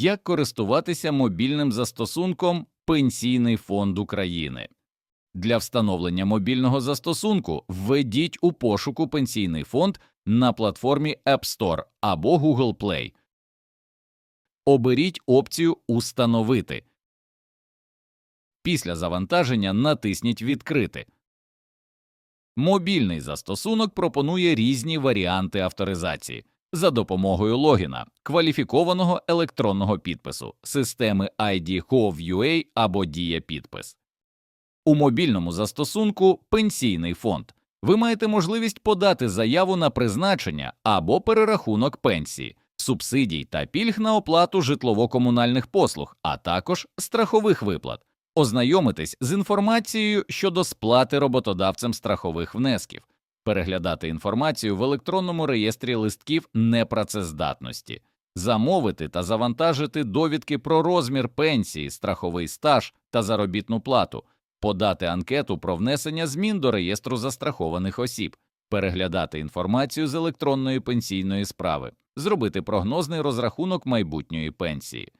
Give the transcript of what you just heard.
Як користуватися мобільним застосунком Пенсійний фонд України? Для встановлення мобільного застосунку введіть у пошуку Пенсійний фонд на платформі App Store або Google Play. Оберіть опцію Установити. Після завантаження натисніть Відкрити. Мобільний застосунок пропонує різні варіанти авторизації за допомогою логіна, кваліфікованого електронного підпису, системи ID Gov.ua або Дія підпис. У мобільному застосунку Пенсійний фонд. Ви маєте можливість подати заяву на призначення або перерахунок пенсії, субсидій та пільг на оплату житлово-комунальних послуг, а також страхових виплат, ознайомитись з інформацією щодо сплати роботодавцем страхових внесків, переглядати інформацію в електронному реєстрі листків непрацездатності, замовити та завантажити довідки про розмір пенсії, страховий стаж та заробітну плату, подати анкету про внесення змін до реєстру застрахованих осіб, переглядати інформацію з електронної пенсійної справи, зробити прогнозний розрахунок майбутньої пенсії.